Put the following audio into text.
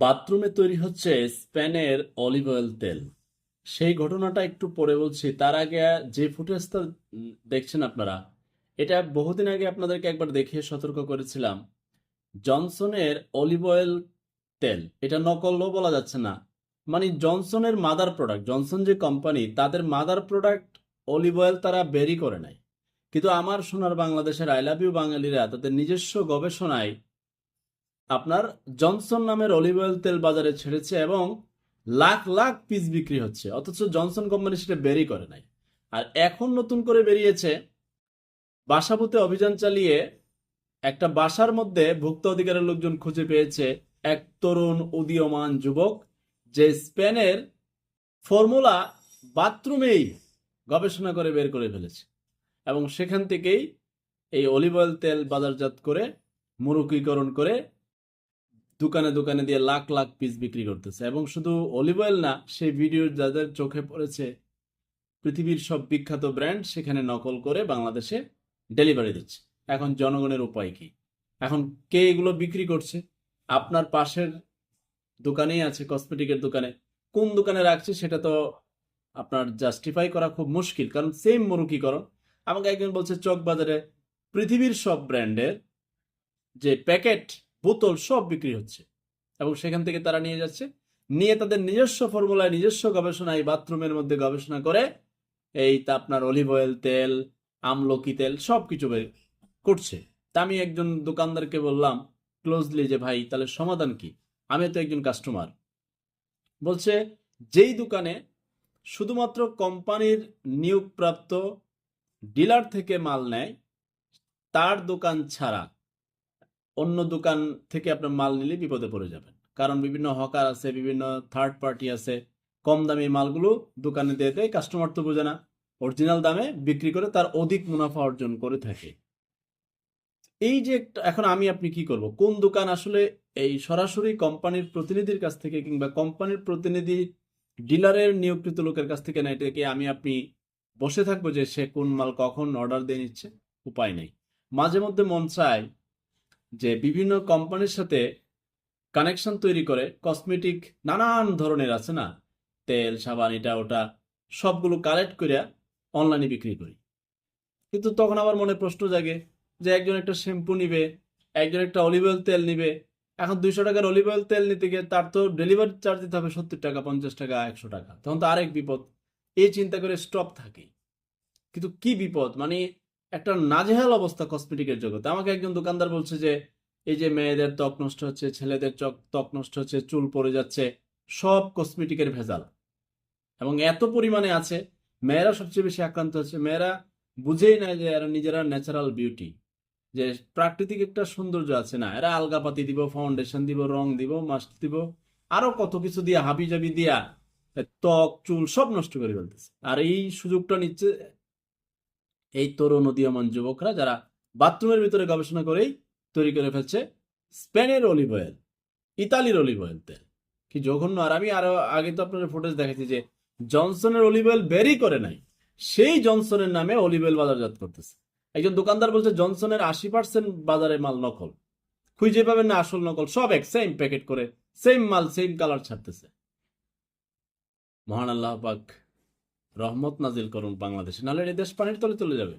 বাথরুমে তৈরি হচ্ছে স্পেনের অলিভ অয়েল তেল। সেই ঘটনাটা একটু পরে বলছি। তার আগে যে ফুটেজটা দেখছেন আপনারা, এটা বহুদিন আগে আপনাদেরকে একবার দেখিয়ে সতর্ক করেছিলাম। জনসনের অলিভ অয়েল তেল, এটা নকলও বলা যাচ্ছে না। মানে জনসনের মাদার প্রোডাক্ট, জনসন যে কোম্পানি, তাদের মাদার প্রোডাক্ট অলিভ অয়েল তারা বেরি করে নাই কিন্তু আমার সোনার বাংলাদেশের আই লাভ ইউ বাঙালিরা তাদের নিজস্ব গবেষণায় আপনার জনসন নামের অলিভ অয়েল তেল বাজারে ছেড়েছে এবং লাখ লাখ পিস বিক্রি হচ্ছে, অথচ জনসন কোম্পানি সেটা বেরি করে নাই। আর এখন নতুন করে বেরিয়েছে, বাসাবুতে অভিযান চালিয়ে একটা বাসার মধ্যে ভুক্ত অধিকারের লোকজন খুঁজে পেয়েছে এক তরুণ উদীয়মান যুবক, যে স্পেনের ফর্মুলা বাথরুমেই গবেষণা করে বের করে ফেলেছে। এবং সেখান থেকেই এই অলিভ অয়েল তেল বাজারজাত করে মুরুকীকরণ করে দোকানে দোকানে দিয়ে লাখ লাখ পিস বিক্রি করতেছে। এবং শুধু অলিভ অয়েল না, সেই ভিডিও যাদের চোখে পড়েছে, পৃথিবীর সব বিখ্যাত ব্র্যান্ড সেখানে নকল করে বাংলাদেশে ডেলিভারি দিচ্ছে। এখন জনগণের উপায় কি? এখন কে এগুলো বিক্রি করছে? আপনার পাশের দোকানেই আছে কসমেটিকের দোকানে। কোন দোকানে রাখছে সেটা তো আপনার জাস্টিফাই করা খুব মুশকিল। কারণ সেম মরুকীকরণ। আমাকে একজন বলছে চক বাজারে পৃথিবীর সব ব্র্যান্ডের যে প্যাকেট বোতল সব বিক্রি হচ্ছে। এবং সেখান থেকে তারা নিয়ে যাচ্ছে। নিয়ে তাদের নিজস্ব ফর্মুলায়, নিজস্ব গবেষণায় বাথরুমের মধ্যে গবেষণা করে এই তা আপনার অলিভ অয়েল তেল, আমলকি তেল সব কিছু করছে। তা আমি একজন দোকানদারকে বললাম ক্লোজলি যে, ভাই, তাহলে সমাধান কি? আমি তো একজন কাস্টমার বলছে, যেই দোকানে শুধুমাত্র কোম্পানির নিয়োগপ্রাপ্ত ডিলার থেকে মাল নেয়, তার দোকান ছাড়া অন্য দোকান থেকে আপনার মাল নিলে বিপদে পড়ে যাবেন। কারণ বিভিন্ন হকার আছে, বিভিন্ন থার্ড পার্টি আছে। কম দামি মালগুলো দোকানে দিয়ে দেয় কাস্টমার তো বোঝে না। অরিজিনাল দামে বিক্রি করে তার অধিক মুনাফা অর্জন করে থাকে। এই যে এখন আমি আপনি কি করব? কোন দোকান আসলে এই সরাসরি কোম্পানির প্রতিনিধির কাছ থেকে কিংবা কোম্পানির প্রতিনিধি ডিলারের নিয়োগকৃত লোকের কাছ থেকে না, এটাকে আমি আপনি বসে থাকব যে সে কোন মাল কখন অর্ডার দিয়ে নিচ্ছে? উপায় নেই। মাঝে মধ্যে মন চায় যে বিভিন্ন কোম্পানির সাথে কানেকশন তৈরি করে কসমেটিক নানান ধরনের আছে না? তেল, সাবান, এটা, ওটা সবগুলো কালেক্ট করে অনলাইনে বিক্রি করি। কিন্তু তখন আবার মনে প্রশ্ন জাগে যে একজন একটা শ্যাম্পু নিবে, একজন একটা অলিভ অয়েল তেল নিবে, এখন দুইশো টাকার অলিভ অয়েল তেল নিতে গিয়ে তার তো ডেলিভারি চার্জ দিতে হবে সত্তর টাকা, পঞ্চাশ টাকা, একশো টাকা। তখন তো আরেক বিপদ। এই চিন্তা করে স্টপ থাকে। কিন্তু কি বিপদ? মানে একটা নাজেহাল অবস্থা কসমেটিকের জগতে। আমাকে একজন দোকানদার বলছে যে, এই যে মেয়েদের ত্বক নষ্ট হচ্ছে, ছেলেদের চক, ত্বক নষ্ট হচ্ছে, চুল পড়ে যাচ্ছে, সব কসমেটিকের ভেজাল। এবং এত পরিমাণে আছে, মেয়েরা সবচেয়ে বেশি আক্রান্ত হচ্ছে। মেয়েরা বুঝেই না যে এরা নিজেরা ন্যাচারাল বিউটি যে প্রাকৃতিক একটা সৌন্দর্য আছে না, এরা আলগাপাতি দিব ফাউন্ডেশন দিব, রং দিব, মাস্ক দিব, আরও কত কিছু দিয়ে হাবি জাবি দিয়া, ত্বক, চুল সব নষ্ট করে ফেলতেছে। আর এই সুযোগটা নিচ্ছে এই তরুণ উদীয়মান যুবকরা যারা বাথরুমের ভিতরে গবেষণা করেই তৈরি করে ফেলছে স্পেনের অলিভ অয়েল, ইতালির অলিভ অয়েল তেল। কি জঘন্য। আর আমি আরও আগে তো আপনার ফুটেজ দেখেছি যে জনসনের অলিভ অয়েল বেরি করে নাই। সেই জনসনের নামে অলিভ অয়েল বাজারজাত করতেছে। একজন দোকানদার বলছে, জনসনের আশি পার্সেন্ট বাজারে মাল নকল। খুঁজে পাবেন না আসল নকল, সব এক সেম প্যাকেট করে সেম মাল সেম কালার ছাড়তেছে। মহান আল্লাহ পাক রহমত নাজিল করুন বাংলাদেশে। নাহলে এই দেশ পানির তলে চলে যাবে।